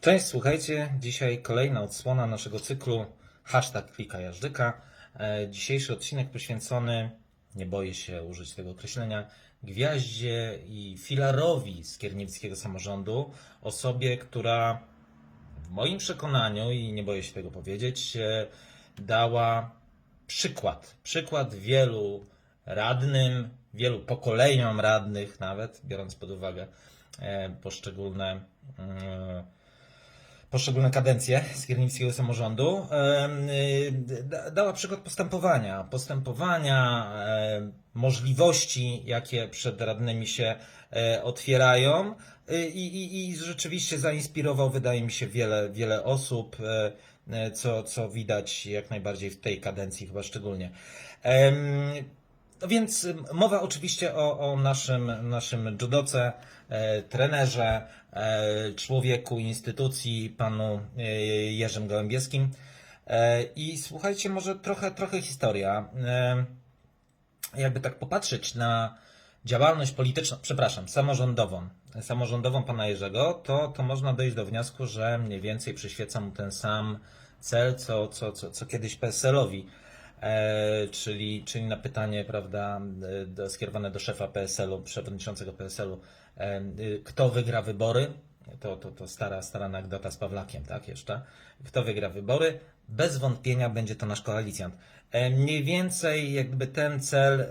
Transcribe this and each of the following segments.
Cześć, słuchajcie. Dzisiaj kolejna odsłona naszego cyklu hashtag Klika Jazdyka. E, Dzisiejszy odcinek poświęcony, nie boję się użyć tego określenia, gwiaździe i filarowi skierniewickiego samorządu, osobie, która w moim przekonaniu, i nie boję się tego powiedzieć, e, dała przykład. Przykład wielu radnym, wielu pokoleniom radnych nawet, biorąc pod uwagę e, poszczególne mm, poszczególne kadencje skierniewskiego samorządu, em, y, da- dała przykład postępowania, postępowania, możliwości, jakie przed radnymi się e, otwierają y, i, i, i rzeczywiście zainspirował, wydaje mi się, wiele, wiele osób, e, e, co, co widać jak najbardziej w tej kadencji chyba szczególnie. No więc mowa oczywiście o, o naszym, naszym judoce, trenerze, e, człowieku, instytucji, panu e, Jerzym Gołębieskim. E, I słuchajcie, może trochę, trochę historia. E, jakby tak popatrzeć na działalność polityczną, przepraszam, samorządową, samorządową pana Jerzego, to, to można dojść do wniosku, że mniej więcej przyświeca mu ten sam cel, co, co, co, co kiedyś PSL-owi. E, czyli, czyli na pytanie, prawda, e, do, skierowane do szefa PSL-u, przewodniczącego PSL-u, e, kto wygra wybory, to, to, to stara, stara anegdota z Pawlakiem, tak, jeszcze. Kto wygra wybory? Bez wątpienia będzie to nasz koalicjant. E, Mniej więcej jakby ten cel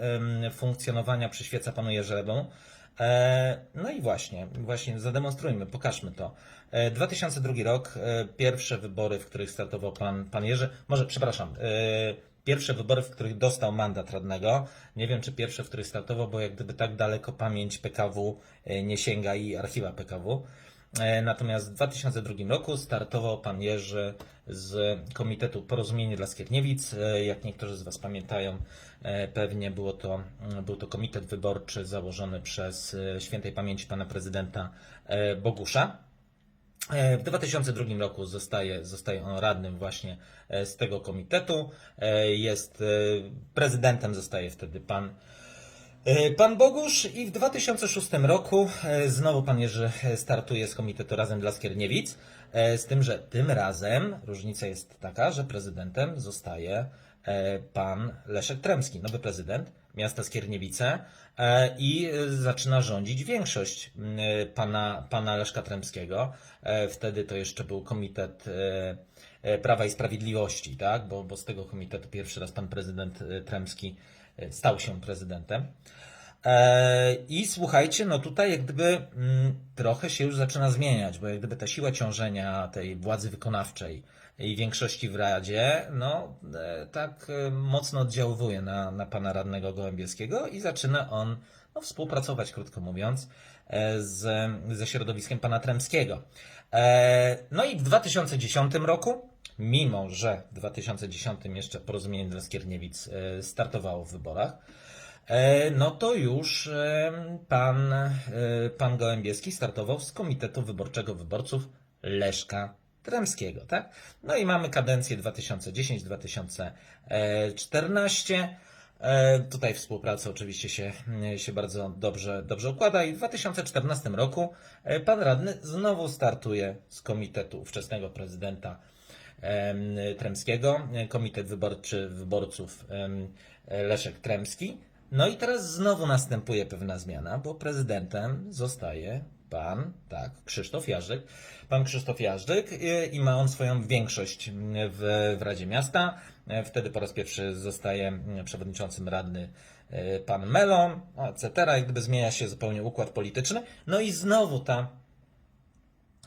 funkcjonowania przyświeca panu Jerzemu. E, No i właśnie, właśnie zademonstrujmy, pokażmy to. E, 2002 rok, e, pierwsze wybory, w których startował pan, pan Jerzy, może, przepraszam, e, pierwsze wybory, w których dostał mandat radnego. Nie wiem, czy pierwsze, w których startował, bo jak gdyby tak daleko pamięć PKW e, nie sięga i archiwa PKW. E, Natomiast w 2002 roku startował pan Jerzy z Komitetu Porozumienie dla Skierniewic. E, Jak niektórzy z Was pamiętają, pewnie było to, był to komitet wyborczy założony przez świętej pamięci pana prezydenta Bogusza. E, W 2002 roku zostaje, zostaje on radnym właśnie e, z tego komitetu. E, Jest prezydentem, zostaje wtedy pan Pan Bogusz i w 2006 roku znowu pan Jerzy startuje z Komitetu Razem dla Skierniewic, z tym, że tym razem różnica jest taka, że prezydentem zostaje pan Leszek Tremski, nowy prezydent miasta Skierniewice e, i e, zaczyna rządzić większość e, pana, pana Leszka Tremskiego. Wtedy to jeszcze był Komitet Prawa i Sprawiedliwości, tak? bo, bo z tego komitetu pierwszy raz pan prezydent Tremski stał się prezydentem. E, I słuchajcie, no tutaj jak gdyby mm, trochę się już zaczyna zmieniać, bo jak gdyby ta siła ciążenia tej władzy wykonawczej i większości w Radzie, no e, tak e, mocno oddziałuje na, na pana radnego Gołębieskiego i zaczyna on no, współpracować, krótko mówiąc, z, ze środowiskiem pana Tremskiego. No i w 2010 roku, mimo że w 2010 jeszcze Porozumienie dla Skierniewic startowało w wyborach, no to już e, pan, e, pan Gołębieski startował z Komitetu Wyborczego Wyborców Leszka Tremskiego, tak? No i mamy kadencję 2010-2014. E, Tutaj współpraca oczywiście się, się bardzo dobrze, dobrze układa i w 2014 roku e, pan radny znowu startuje z Komitetu ówczesnego prezydenta em, Tremskiego, e, Komitet Wyborczy Wyborców Leszek Tremski. No i teraz znowu następuje pewna zmiana, bo prezydentem zostaje pan, tak, Krzysztof Jarzyk. Pan Krzysztof Jarzyk i, i ma on swoją większość w, w Radzie Miasta. E, Wtedy po raz pierwszy zostaje mm, przewodniczącym radny pan Melon, etc. Jak gdyby zmienia się zupełnie układ polityczny. No i znowu ta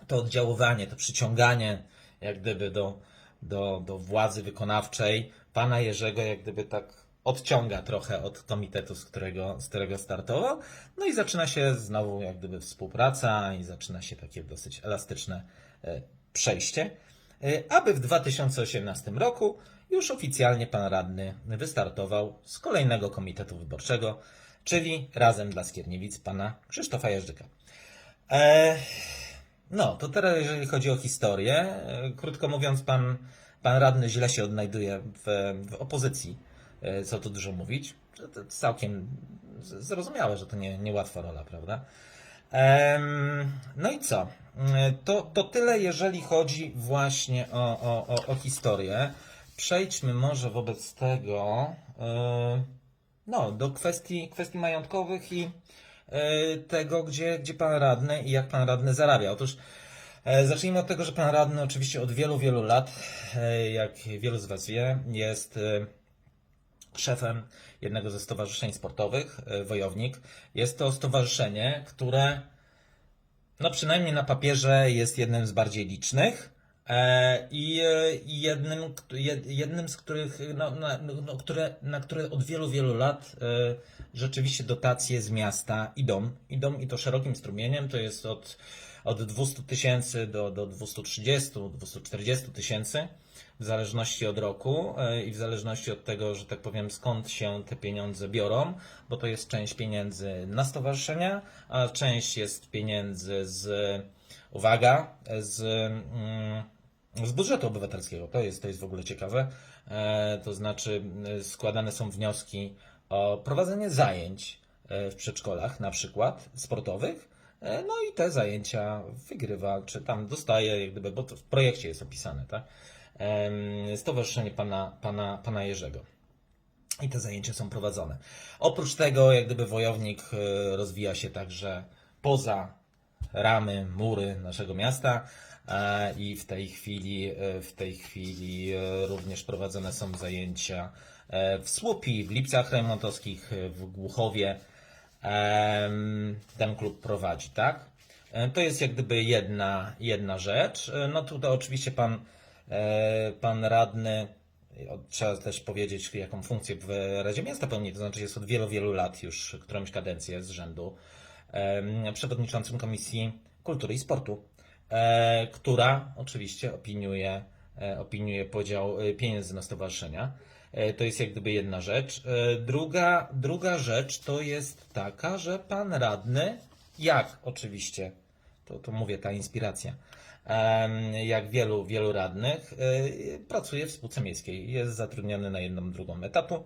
to oddziaływanie, to przyciąganie jak gdyby do, do, do władzy wykonawczej pana Jerzego jak gdyby tak odciąga trochę od komitetu, z którego, z którego startował. No i zaczyna się znowu jak gdyby współpraca i zaczyna się takie dosyć elastyczne e, przejście. E, Aby w 2018 roku już oficjalnie pan radny wystartował z kolejnego komitetu wyborczego, czyli razem dla Skierniewic pana Krzysztofa Jerzyka. E, no, to teraz jeżeli chodzi o historię, krótko mówiąc, pan, pan radny źle się odnajduje w, w opozycji, co tu dużo mówić. To, całkiem zrozumiałe, że to nie, niełatwa rola, prawda? No i co? Mm, To, to tyle, jeżeli chodzi właśnie o, o, o, o historię. Przejdźmy może wobec tego e, no, do kwestii, kwestii majątkowych i e, tego, gdzie, gdzie pan radny i jak pan radny zarabia. Otóż e, zacznijmy od tego, że pan radny oczywiście od wielu, wielu lat, e, jak wielu z was wie, jest e, szefem jednego ze stowarzyszeń sportowych, e, Wojownik. Jest to stowarzyszenie, które no przynajmniej na papierze jest jednym z bardziej licznych e, i e, i jednym, jednym z których, no, na, no, które, na które od wielu, wielu lat rzeczywiście dotacje z miasta idą. Idą i to szerokim strumieniem, to jest od, od 200 tysięcy do, do 230, 240 tysięcy w zależności od roku e, i w zależności od tego, że tak powiem, skąd się te pieniądze biorą, bo to jest część pieniędzy na stowarzyszenia, a część jest pieniędzy z, uwaga, z, mm, z budżetu obywatelskiego. To jest, to jest w ogóle ciekawe. E, To znaczy, e, składane są wnioski o prowadzenie zajęć w przedszkolach, na przykład sportowych. E, No i te zajęcia wygrywa, czy tam dostaje, jak gdyby, bo to w projekcie jest opisane, tak? Stowarzyszenie pana, pana, pana Jerzego. I te zajęcia są prowadzone. Oprócz tego, jak gdyby wojownik e, rozwija się także poza ramy, mury naszego miasta. e, I w tej chwili, w tej chwili również prowadzone są zajęcia w Słupi, w Lipcach Remontowskich, w Głuchowie. Ten klub prowadzi, tak? E, To jest jak gdyby jedna, jedna rzecz. E, No tutaj oczywiście pan, e, pan radny, trzeba też powiedzieć, jaką funkcję w Radzie Miasta pełni, to znaczy jest od wielu, wielu lat już, którąś kadencję z rzędu, przewodniczącym Komisji Kultury i Sportu, która oczywiście opiniuje, opiniuje podział pieniędzy na stowarzyszenia. E, To jest jak gdyby jedna rzecz. E, Druga, druga rzecz to jest taka, że pan radny, jak oczywiście, to, to mówię, ta inspiracja, jak wielu, wielu radnych, e, pracuje w spółce miejskiej. Jest zatrudniony na jedną, drugą etatu.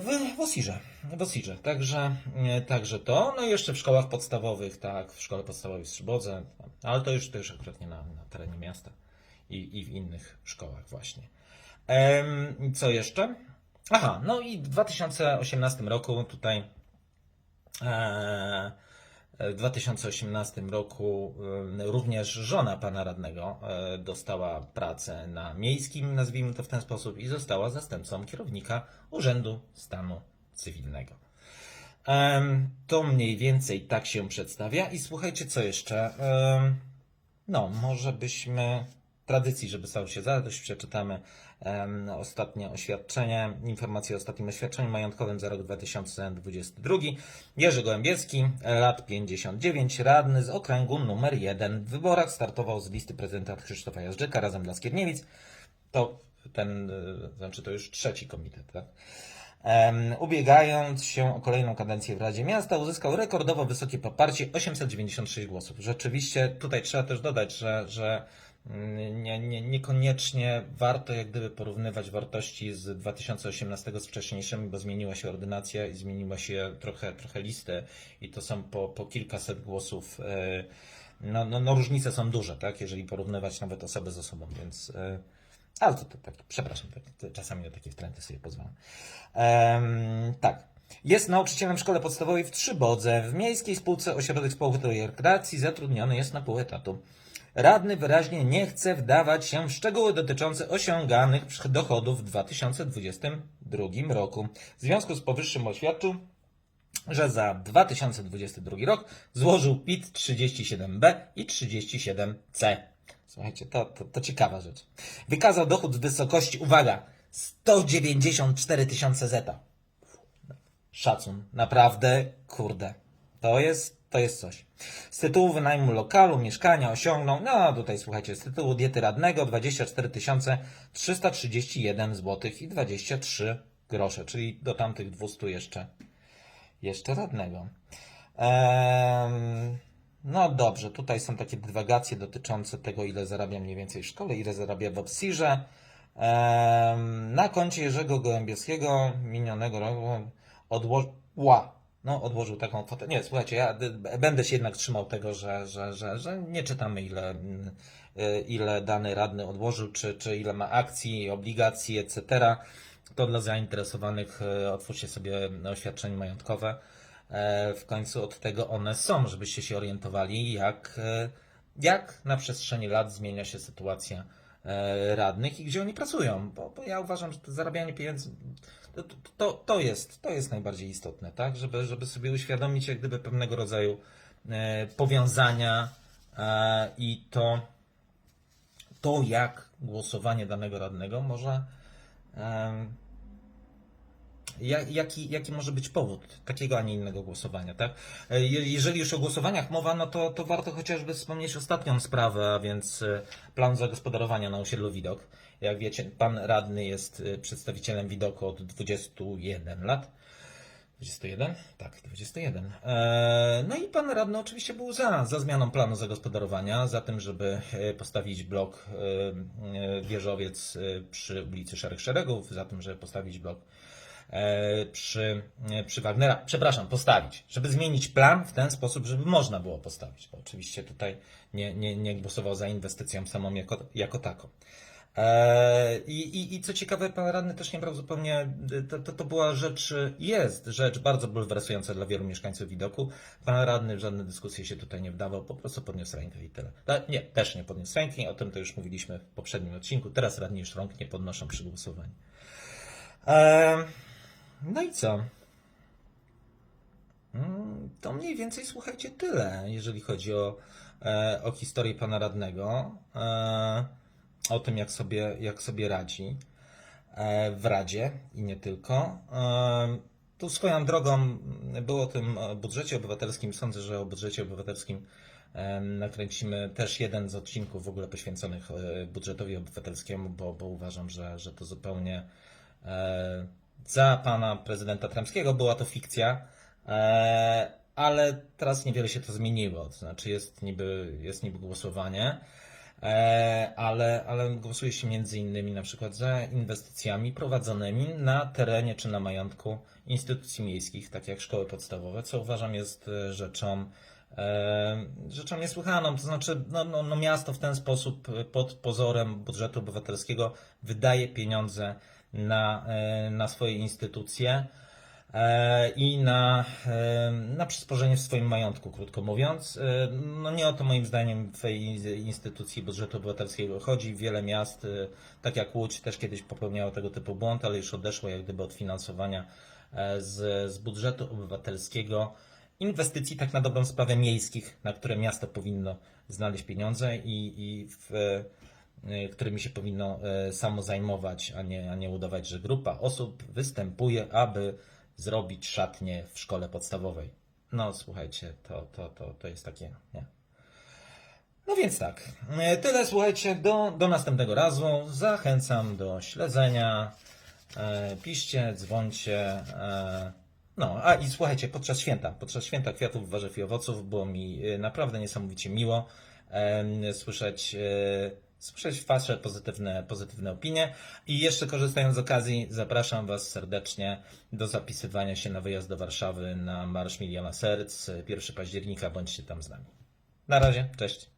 W, w Osirze. W Osirze. Także, także to. No i jeszcze w szkołach podstawowych, tak, w szkole podstawowej w Strzybodze, ale to już, to już akurat nie na, na terenie miasta i, i w innych szkołach właśnie. Em, co jeszcze? Aha, no i w 2018 roku tutaj e, w 2018 roku również żona pana radnego e, dostała pracę na miejskim, nazwijmy to w ten sposób, i została zastępcą kierownika Urzędu Stanu Cywilnego. To mniej więcej tak się przedstawia. I słuchajcie, co jeszcze? No, może byśmy tradycji, żeby stało się zadość, przeczytamy ostatnie oświadczenie, informacje o ostatnim oświadczeniu majątkowym za rok 2022. Jerzy Gołębieski, lat 59, radny z okręgu numer 1. W wyborach startował z listy prezydenta Krzysztofa Jażdżyka razem dla Skierniewic. To ten, y, znaczy to już trzeci komitet, tak? Ubiegając się o kolejną kadencję w Radzie Miasta, uzyskał rekordowo wysokie poparcie 896 głosów. Rzeczywiście tutaj trzeba też dodać, że, że nie, nie, niekoniecznie warto jak gdyby porównywać wartości z 2018 z wcześniejszymi, bo zmieniła się ordynacja i zmieniła się trochę, trochę listy i to są po, po kilkaset głosów. e, No, no, no różnice są duże, tak? Jeżeli porównywać nawet osobę z osobą, więc. e, ale to, to, przepraszam, to czasami na takie wtręty sobie pozwalam. Em, tak. Jest nauczycielem w szkole podstawowej w Trzybodze. W miejskiej spółce Ośrodek Sportu i Rekreacji zatrudniony jest na pół etatu. Radny wyraźnie nie chce wdawać się w szczegóły dotyczące osiąganych dochodów w 2022 roku. W związku z powyższym oświadczył, że za 2022 rok złożył PIT 37B i 37C. Słuchajcie, to, to, to ciekawa rzecz. Wykazał dochód w wysokości, uwaga, 194 tysiące zeta. Szacun. Naprawdę, kurde. To jest, to jest coś. Z tytułu wynajmu lokalu, mieszkania osiągnął, no tutaj słuchajcie, z tytułu diety radnego 24 331 zł i 23 grosze, czyli do tamtych 200 jeszcze, jeszcze radnego. Em, no dobrze, tutaj są takie dywagacje dotyczące tego, ile zarabia mniej więcej w szkole, ile zarabia w Obsirze. Em, na koncie Jerzego Gołębieskiego minionego roku odłożyła no, odłożył taką kwotę. Nie, słuchajcie, ja y, będę się jednak trzymał tego, że, że, że, że nie czytamy, ile, y, ile dany radny odłożył, czy, czy ile ma akcji, obligacji, etc. To dla zainteresowanych y, otwórzcie sobie oświadczenie majątkowe. E, W końcu od tego one są, żebyście się orientowali, jak, e, jak na przestrzeni lat zmienia się sytuacja e, radnych i gdzie oni pracują. Bo, bo ja uważam, że zarabianie pieniędzy to, to, jest, to jest najbardziej istotne, tak? Żeby, żeby sobie uświadomić jak gdyby pewnego rodzaju e, powiązania e, i to, to, jak głosowanie danego radnego może. ja- jaki, jaki może być powód takiego, a nie innego głosowania, tak? E, je- Jeżeli już o głosowaniach mowa, no to, to warto chociażby wspomnieć ostatnią sprawę, a więc e, plan zagospodarowania na osiedlu Widok. Jak wiecie, pan radny jest e, przedstawicielem Widoku od 21 lat. 21? Tak, 21. E, No i pan radny oczywiście był za, za zmianą planu zagospodarowania, za tym, żeby e, postawić blok e, wieżowiec przy ulicy Szarych Szeregów, za tym, żeby postawić blok przy, przy Wagnera. Przepraszam, postawić. Żeby zmienić plan w ten sposób, żeby można było postawić. Bo oczywiście tutaj nie, nie, nie głosował za inwestycją samą jako, jako taką. E, I, i, I co ciekawe, pan radny też nie brał zupełnie. To, to, to była rzecz, jest rzecz bardzo bulwersująca dla wielu mieszkańców widoku. Pan radny w żadne dyskusje się tutaj nie wdawał, po prostu podniósł rękę i tyle. Nie, też nie podniósł ręki, o tym to już mówiliśmy w poprzednim odcinku. Teraz radni już rąk nie podnoszą przy głosowaniu. E, no i co? Mm, To mniej więcej słuchajcie tyle, jeżeli chodzi o, e, o historię pana radnego, o tym jak sobie, jak sobie radzi e, w Radzie i nie tylko. E, Tu swoją drogą było o tym budżecie obywatelskim. Sądzę, że o budżecie obywatelskim nakręcimy też jeden z odcinków w ogóle poświęconych e, budżetowi obywatelskiemu, bo, bo uważam, że, że to zupełnie za pana prezydenta Tremskiego była to fikcja. Ale teraz niewiele się to zmieniło. To znaczy jest niby, jest niby głosowanie, ale, ale głosuje się między innymi na przykład za inwestycjami prowadzonymi na terenie czy na majątku instytucji miejskich, tak jak szkoły podstawowe, co uważam jest e, rzeczą e, rzeczą niesłychaną. To znaczy, no, no, no miasto w ten sposób e, pod pozorem budżetu obywatelskiego wydaje pieniądze na, e, na swoje instytucje e, i na, e, na przysporzenie w swoim majątku, krótko mówiąc. E, No nie o to moim zdaniem w tej instytucji budżetu obywatelskiego chodzi. Wiele miast, e, tak jak Łódź, też kiedyś popełniało tego typu błąd, ale już odeszło jak gdyby od finansowania e, z, z budżetu obywatelskiego inwestycji tak na dobrą sprawę miejskich, na które miasto powinno znaleźć pieniądze i, i w, e, którymi się powinno e, samo zajmować, a nie, a nie udawać, że grupa osób występuje, aby zrobić szatnię w szkole podstawowej. No słuchajcie, to, to, to, to jest takie, nie? No więc tak, e, tyle słuchajcie, do, do następnego razu. Zachęcam do śledzenia. E, piszcie, dzwońcie. E, no, a i słuchajcie, podczas święta, podczas święta kwiatów, warzyw i owoców było mi e, naprawdę niesamowicie miło em, słyszeć, e, słyszeć Wasze pozytywne, pozytywne opinie. I jeszcze korzystając z okazji, zapraszam Was serdecznie do zapisywania się na wyjazd do Warszawy na Marsz Miliona Serc 1 października. Bądźcie tam z nami. Na razie, cześć.